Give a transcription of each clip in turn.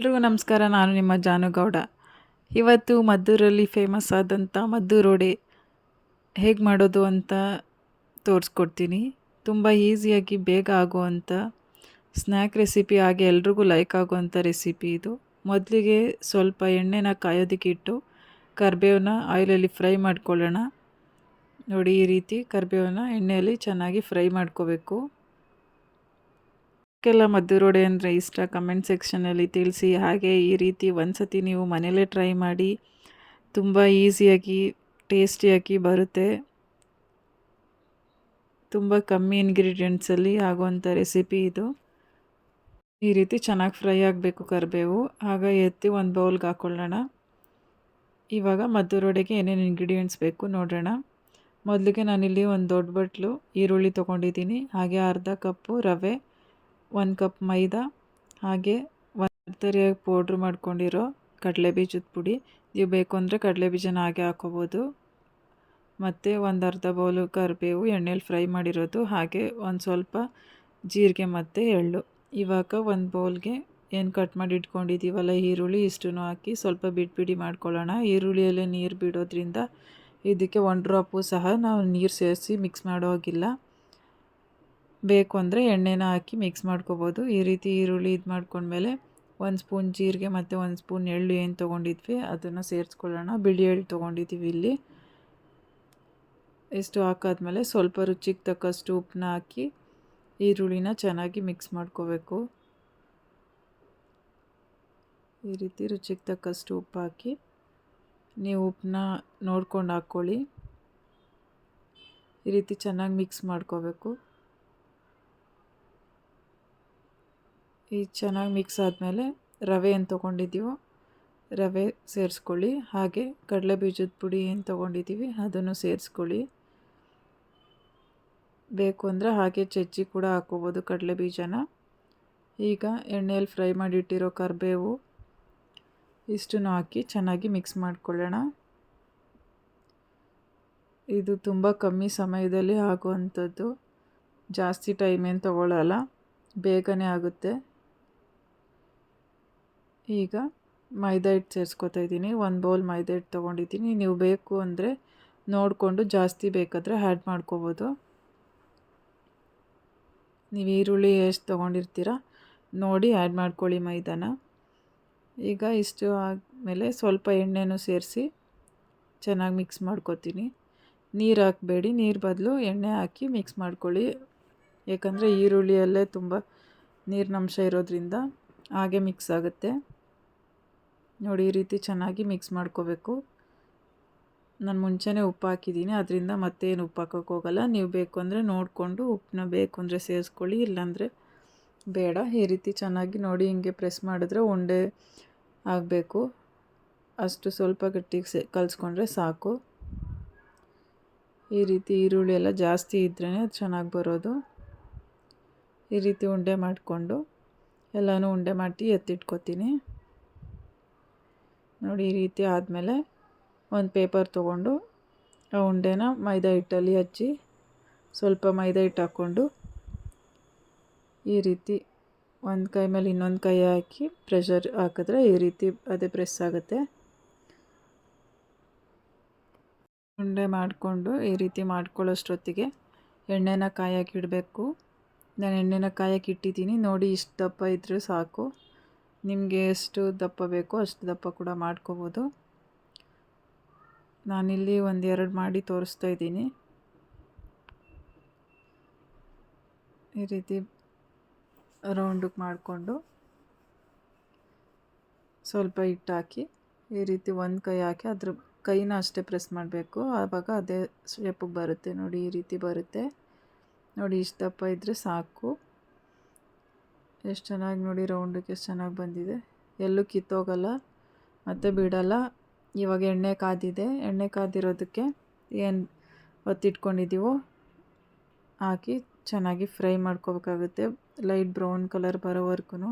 ಎಲ್ರಿಗೂ ನಮಸ್ಕಾರ, ನಾನು ನಿಮ್ಮ ಜಾನುಗೌಡ. ಇವತ್ತು ಮದ್ದೂರಲ್ಲಿ ಫೇಮಸ್ ಆದಂಥ ಮದ್ದೂರೋಡೆ ಹೇಗೆ ಮಾಡೋದು ಅಂತ ತೋರಿಸ್ಕೊಡ್ತೀನಿ. ತುಂಬ ಈಸಿಯಾಗಿ ಬೇಗ ಆಗುವಂಥ ಸ್ನ್ಯಾಕ್ ರೆಸಿಪಿ ಹಾಗೆ ಎಲ್ರಿಗೂ ಲೈಕ್ ಆಗುವಂಥ ರೆಸಿಪಿ ಇದು. ಮೊದಲಿಗೆ ಸ್ವಲ್ಪ ಎಣ್ಣೆನ ಕಾಯೋದಕ್ಕೆ ಇಟ್ಟು ಕರಿಬೇವನ್ನ ಆಯಿಲಲ್ಲಿ ಫ್ರೈ ಮಾಡ್ಕೊಳ್ಳೋಣ. ನೋಡಿ ಈ ರೀತಿ ಕರಿಬೇವನ್ನ ಎಣ್ಣೆಯಲ್ಲಿ ಚೆನ್ನಾಗಿ ಫ್ರೈ ಮಾಡ್ಕೋಬೇಕು. ಕೆಲ ಮದ್ದೂರೋಡೆ ಅಂದರೆ ಇಷ್ಟ. ಕಮೆಂಟ್ ಸೆಕ್ಷನಲ್ಲಿ ತಿಳಿಸಿ. ಹಾಗೆ ಈ ರೀತಿ ಒಂದು ಸತಿ ನೀವು ಮನೇಲೇ ಟ್ರೈ ಮಾಡಿ, ತುಂಬ ಈಸಿಯಾಗಿ, ಟೇಸ್ಟಿಯಾಗಿ ಬರುತ್ತೆ. ತುಂಬ ಕಮ್ಮಿ ಇಂಗ್ರೀಡಿಯೆಂಟ್ಸಲ್ಲಿ ಆಗುವಂಥ ರೆಸಿಪಿ ಇದು. ಈ ರೀತಿ ಚೆನ್ನಾಗಿ ಫ್ರೈ ಆಗಬೇಕು ಕರಿಬೇವು. ಆಗ ಎತ್ತಿ ಒಂದು ಬೌಲ್ಗೆ ಹಾಕ್ಕೊಳ್ಳೋಣ ಇವಾಗ ಮದ್ದೂರೊಡೆಗೆ ಏನೇನು ಇಂಗ್ರೀಡಿಯೆಂಟ್ಸ್ ಬೇಕು ನೋಡೋಣ. ಮೊದಲಿಗೆ ನಾನಿಲ್ಲಿ ಒಂದು ದೊಡ್ಡ ಬಟ್ಲು, ಈರುಳ್ಳಿ ತೊಗೊಂಡಿದ್ದೀನಿ. ಹಾಗೆ ಅರ್ಧ ಕಪ್ಪು ರವೆ ಒಂದು ಕಪ್ ಮೈದಾ, ಹಾಗೆ ಒಂದು ತರಿಯಾಗಿ ಪೌಡ್ರ್ ಮಾಡ್ಕೊಂಡಿರೋ ಕಡಲೆ ಬೀಜದ ಪುಡಿ. ನೀವು ಬೇಕು ಅಂದರೆ ಕಡಲೆ ಬೀಜನ ಹಾಗೆ ಹಾಕೋಬೋದು ಮತ್ತು ಒಂದು ಅರ್ಧ ಬೌಲು ಕರಿಬೇವು ಎಣ್ಣೆಲಿ ಫ್ರೈ ಮಾಡಿರೋದು, ಹಾಗೆ ಒಂದು ಸ್ವಲ್ಪ ಜೀರಿಗೆ ಮತ್ತು ಎಳ್ಳು. ಇವಾಗ ಒಂದು ಬೌಲ್ಗೆ ಏನು ಕಟ್ ಮಾಡಿ ಇಟ್ಕೊಂಡಿದ್ದೀವಲ್ಲ ಈರುಳ್ಳಿ ಇಷ್ಟು ಹಾಕಿ ಸ್ವಲ್ಪ ಬಿಡಿ ಮಾಡ್ಕೊಳ್ಳೋಣ. ಈರುಳ್ಳಿಯಲ್ಲೇ ನೀರು ಬಿಡೋದ್ರಿಂದ ಇದಕ್ಕೆ ಒನ್ ಡ್ರಾಪು ಸಹ ನಾವು ನೀರು ಸೇರಿಸಿ ಮಿಕ್ಸ್ ಮಾಡೋಗಿಲ್ಲ ಬೇಕು ಅಂದರೆ ಎಣ್ಣೆನ ಹಾಕಿ ಮಿಕ್ಸ್ ಮಾಡ್ಕೋಬೋದು. ಈ ರೀತಿ ಈರುಳ್ಳಿ ಇದು ಮಾಡ್ಕೊಂಡ್ಮೇಲೆ ಒಂದು ಸ್ಪೂನ್ ಜೀರಿಗೆ ಮತ್ತು ಒಂದು ಸ್ಪೂನ್ ಎಳ್ಳು ಏನು ತೊಗೊಂಡಿದ್ವಿ ಅದನ್ನು ಸೇರಿಸ್ಕೊಳ್ಳೋಣ. ಬಿಳಿ ಎಳ್ಳು ತೊಗೊಂಡಿದ್ದೀವಿ ಇಲ್ಲಿ. ಇಷ್ಟು ಹಾಕಾದ್ಮೇಲೆ ಸ್ವಲ್ಪ ರುಚಿಗೆ ತಕ್ಕಷ್ಟು ಉಪ್ಪನ್ನ ಹಾಕಿ ಈರುಳ್ಳಿನ ಚೆನ್ನಾಗಿ ಮಿಕ್ಸ್ ಮಾಡ್ಕೋಬೇಕು. ಈ ರೀತಿ ರುಚಿಗೆ ತಕ್ಕಷ್ಟು ಉಪ್ಪು ಹಾಕಿ ನೀವು ಉಪ್ಪನ್ನ ನೋಡ್ಕೊಂಡು ಹಾಕ್ಕೊಳ್ಳಿ. ಈ ರೀತಿ ಚೆನ್ನಾಗಿ ಮಿಕ್ಸ್ ಮಾಡ್ಕೋಬೇಕು. ಈ ಚೆನ್ನಾಗಿ ಮಿಕ್ಸ್ ಆದಮೇಲೆ ರವೆ ಏನು ತೊಗೊಂಡಿದ್ದೀವೋ ರವೆ ಸೇರಿಸ್ಕೊಳ್ಳಿ, ಹಾಗೆ ಕಡಲೆ ಬೀಜದ ಪುಡಿ ಏನು ತೊಗೊಂಡಿದ್ದೀವಿ ಅದನ್ನು ಸೇರಿಸ್ಕೊಳ್ಳಿ. ಬೇಕು ಅಂದರೆ ಹಾಗೆ ಚಚ್ಚಿ ಕೂಡ ಹಾಕ್ಕೋಬೋದು ಕಡಲೆ ಬೀಜನ. ಈಗ ಎಣ್ಣೆಯಲ್ಲಿ ಫ್ರೈ ಮಾಡಿಟ್ಟಿರೋ ಕರಿಬೇವು ಇಷ್ಟನ್ನು ಹಾಕಿ ಚೆನ್ನಾಗಿ ಮಿಕ್ಸ್ ಮಾಡಿಕೊಳ್ಳೋಣ. ಇದು ತುಂಬ ಕಮ್ಮಿ ಸಮಯದಲ್ಲಿ ಆಗುವಂಥದ್ದು. ಜಾಸ್ತಿ ಟೈಮ್ ಏನು ತೊಗೊಳ್ಳಲ್ಲ ಬೇಗನೆ ಆಗುತ್ತೆ. ಈಗ ಮೈದಾ ಹಿಟ್ಟು ಸೇರಿಸ್ಕೊತಾ ಇದ್ದೀನಿ. ಒಂದು ಬೌಲ್ ಮೈದಾ ಹಿಟ್ಟು ತೊಗೊಂಡಿದ್ದೀನಿ. ನೀವು ಬೇಕು ಅಂದರೆ ನೋಡಿಕೊಂಡು ಜಾಸ್ತಿ ಬೇಕಾದರೆ ಆ್ಯಡ್ ಮಾಡ್ಕೋಬೋದು. ನೀವು ಈರುಳ್ಳಿ ಎಷ್ಟು ತೊಗೊಂಡಿರ್ತೀರ ನೋಡಿ ಆ್ಯಡ್ ಮಾಡ್ಕೊಳ್ಳಿ ಮೈದಾನ. ಈಗ ಇಷ್ಟು ಆದಮೇಲೆ ಸ್ವಲ್ಪ ಎಣ್ಣೆನೂ ಸೇರಿಸಿ ಚೆನ್ನಾಗಿ ಮಿಕ್ಸ್ ಮಾಡ್ಕೊತೀನಿ. ನೀರು ಹಾಕಬೇಡಿ. ನೀರು ಬದಲು ಎಣ್ಣೆ ಹಾಕಿ ಮಿಕ್ಸ್ ಮಾಡ್ಕೊಳ್ಳಿ. ಏಕೆಂದರೆ ಈರುಳ್ಳಿಯಲ್ಲೇ ತುಂಬ ನೀರಿನಂಶ ಇರೋದ್ರಿಂದ ಹಾಗೆ ಮಿಕ್ಸ್ ಆಗುತ್ತೆ. ನೋಡಿ, ಈ ರೀತಿ ಚೆನ್ನಾಗಿ ಮಿಕ್ಸ್ ಮಾಡ್ಕೋಬೇಕು. ನಾನು ಮುಂಚೆನೇ ಉಪ್ಪು ಹಾಕಿದ್ದೀನಿ, ಅದರಿಂದ ಮತ್ತೇನು ಉಪ್ಪು ಹಾಕೋಕೆ ಹೋಗಲ್ಲ. ನೀವು ಬೇಕು ಅಂದರೆ ನೋಡಿಕೊಂಡು ಉಪ್ಪನ್ನ ಬೇಕು ಅಂದರೆ ಸೇರಿಸ್ಕೊಳ್ಳಿ, ಇಲ್ಲಾಂದರೆ ಬೇಡ. ಈ ರೀತಿ ಚೆನ್ನಾಗಿ ನೋಡಿ, ಹಿಂಗೆ ಪ್ರೆಸ್ ಮಾಡಿದ್ರೆ ಉಂಡೆ ಆಗಬೇಕು. ಅಷ್ಟು ಸ್ವಲ್ಪ ಗಟ್ಟಿಗೆ ಸೇ, ಕಲಿಸ್ಕೊಂಡ್ರೆ ಸಾಕು. ಈ ರೀತಿ ಈರುಳ್ಳಿ ಎಲ್ಲ ಜಾಸ್ತಿ ಇದ್ರೇ ಚೆನ್ನಾಗಿ ಬರೋದು. ಈ ರೀತಿ ಉಂಡೆ ಮಾಡಿಕೊಂಡು ಎಲ್ಲನೂ ಉಂಡೆ ಮಾಡಿ ಎತ್ತಿಟ್ಕೊತೀನಿ. ನೋಡಿ ಈ ರೀತಿ ಆದಮೇಲೆ ಒಂದು ಪೇಪರ್ ತೊಗೊಂಡು ಆ ಉಂಡೆನ ಮೈದಾ ಹಿಟ್ಟಲ್ಲಿ ಹಚ್ಚಿ ಸ್ವಲ್ಪ ಮೈದಾ ಹಿಟ್ಟು ಹಾಕ್ಕೊಂಡು ಈ ರೀತಿ ಒಂದು ಕೈ ಮೇಲೆ ಇನ್ನೊಂದು ಕೈ ಹಾಕಿ ಪ್ರೆಷರ್ ಹಾಕಿದ್ರೆ ಈ ರೀತಿ ಅದೇ ಪ್ರೆಸ್ ಆಗುತ್ತೆ. ಉಂಡೆ ಮಾಡಿಕೊಂಡು ಈ ರೀತಿ ಮಾಡ್ಕೊಳ್ಳೋಷ್ಟೊತ್ತಿಗೆ ಎಣ್ಣೆನ ಕಾಯಕ್ಕಿಡಬೇಕು ನಾನು ಎಣ್ಣೆನ ಕಾಯಕ್ಕಿಟ್ಟಿದ್ದೀನಿ ನೋಡಿ ಇಷ್ಟು ದಪ್ಪ ಇದ್ದರೆ ಸಾಕು. ನಿಮಗೆ ಎಷ್ಟು ದಪ್ಪ ಬೇಕೋ ಅಷ್ಟು ದಪ್ಪ ಕೂಡ ಮಾಡ್ಕೋಬೋದು. ನಾನಿಲ್ಲಿ ಒಂದೆರಡು ಮಾಡಿ ತೋರಿಸ್ತಾ ಇದ್ದೀನಿ. ಈ ರೀತಿ ರೌಂಡಿಗೆ ಮಾಡಿಕೊಂಡು ಸ್ವಲ್ಪ ಹಿಟ್ಟು ಹಾಕಿ, ಈ ರೀತಿ ಒಂದು ಕೈ ಹಾಕಿ, ಅದ್ರ ಕೈನ ಅಷ್ಟೇ ಪ್ರೆಸ್ ಮಾಡಬೇಕು. ಆವಾಗ ಅದೇ ಶೇಪಿಗೆ ಬರುತ್ತೆ. ನೋಡಿ, ಈ ರೀತಿ ಬರುತ್ತೆ. ನೋಡಿ, ಇಷ್ಟು ದಪ್ಪ ಇದ್ದರೆ ಸಾಕು. ಎಷ್ಟು ಚೆನ್ನಾಗಿ ನೋಡಿ ರೌಂಡಕ್ಕೆ ಎಷ್ಟು ಚೆನ್ನಾಗಿ ಬಂದಿದೆ. ಎಲ್ಲೂ ಕಿತ್ತೋಗಲ್ಲ, ಮತ್ತು ಬಿಡಲ್ಲ. ಇವಾಗ ಎಣ್ಣೆ ಕಾದಿದೆ. ಎಣ್ಣೆ ಕಾದಿರೋದಕ್ಕೆ ಏನು ಒತ್ತಿಟ್ಕೊಂಡಿದ್ದೀವೋ ಹಾಕಿ ಚೆನ್ನಾಗಿ ಫ್ರೈ ಮಾಡ್ಕೋಬೇಕಾಗುತ್ತೆ. ಲೈಟ್ ಬ್ರೌನ್ ಕಲರ್ ಬರೋವರೆಗೂ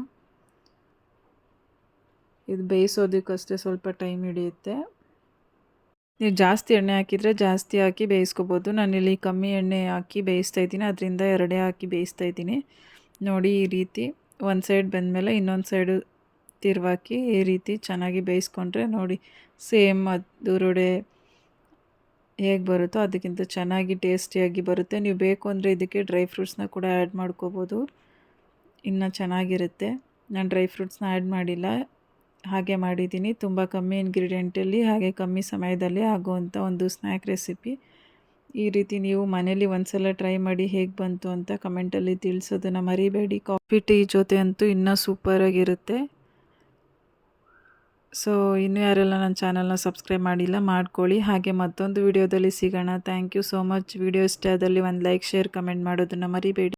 ಇದು ಬೇಯಿಸೋದಕ್ಕಷ್ಟೇ ಸ್ವಲ್ಪ ಟೈಮ್ ಹಿಡಿಯುತ್ತೆ. ನೀವು ಜಾಸ್ತಿ ಎಣ್ಣೆ ಹಾಕಿದರೆ ಜಾಸ್ತಿ ಹಾಕಿ ಬೇಯಿಸ್ಕೋಬೋದು. ನಾನಿಲ್ಲಿ ಕಮ್ಮಿ ಎಣ್ಣೆ ಹಾಕಿ ಬೇಯಿಸ್ತಾ ಇದ್ದೀನಿ. ಅದರಿಂದ ಎರಡೇ ಹಾಕಿ ಬೇಯಿಸ್ತಾ ಇದ್ದೀನಿ. ನೋಡಿ ಈ ರೀತಿ ಒಂದು ಸೈಡ್ ಬೆಂದಮೇಲೆ ಇನ್ನೊಂದು ಸೈಡು ತಿರುವಾಕಿ ಈ ರೀತಿ ಚೆನ್ನಾಗಿ ಬೇಯಿಸ್ಕೊಂಡ್ರೆ ನೋಡಿ ಸೇಮ್ ಮದ್ದೂರೊಡೆ ಹೇಗೆ ಬರುತ್ತೋ ಅದಕ್ಕಿಂತ ಚೆನ್ನಾಗಿ ಟೇಸ್ಟಿಯಾಗಿ ಬರುತ್ತೆ. ನೀವು ಬೇಕು ಅಂದರೆ ಇದಕ್ಕೆ ಡ್ರೈ ಫ್ರೂಟ್ಸ್ನ ಕೂಡ ಆ್ಯಡ್ ಮಾಡ್ಕೋಬೋದು. ಇನ್ನೂ ಚೆನ್ನಾಗಿರುತ್ತೆ. ನಾನು ಡ್ರೈ ಫ್ರೂಟ್ಸ್ನ ಆ್ಯಡ್ ಮಾಡಿಲ್ಲ. ಹಾಗೆ ಮಾಡಿದ್ದೀನಿ. ತುಂಬ ಕಮ್ಮಿ ಇಂಗ್ರೀಡಿಯೆಂಟಲ್ಲಿ ಹಾಗೆ ಕಮ್ಮಿ ಸಮಯದಲ್ಲಿ ಆಗುವಂಥ ಒಂದು ಸ್ನ್ಯಾಕ್ ರೆಸಿಪಿ ಈ ರೀತಿ ನೀವು ಮನೇಲಿ ಒಂದ್ಸಲ ಟ್ರೈ ಮಾಡಿ ಹೇಗೆ ಬಂತು ಅಂತ ಕಮೆಂಟಲ್ಲಿ ತಿಳಿಸೋದನ್ನು ಮರಿಬೇಡಿ. ಕಾಫಿ ಟೀ ಜೊತೆ ಅಂತೂ ಇನ್ನೂ ಸೂಪರಾಗಿರುತ್ತೆ ಸೊ ಇನ್ನೂ ಯಾರೆಲ್ಲ ನನ್ನ ಚಾನಲ್ನ ಸಬ್ಸ್ಕ್ರೈಬ್ ಮಾಡಿಲ್ಲ ಮಾಡ್ಕೊಳ್ಳಿ. ಹಾಗೆ ಮತ್ತೊಂದು ವಿಡಿಯೋದಲ್ಲಿ ಸಿಗೋಣ. Thank you so much video ಇಷ್ಟ ಆದಲ್ಲಿ ಒಂದು ಲೈಕ್ ಶೇರ್ ಕಮೆಂಟ್ ಮಾಡೋದನ್ನು ಮರಿಬೇಡಿ.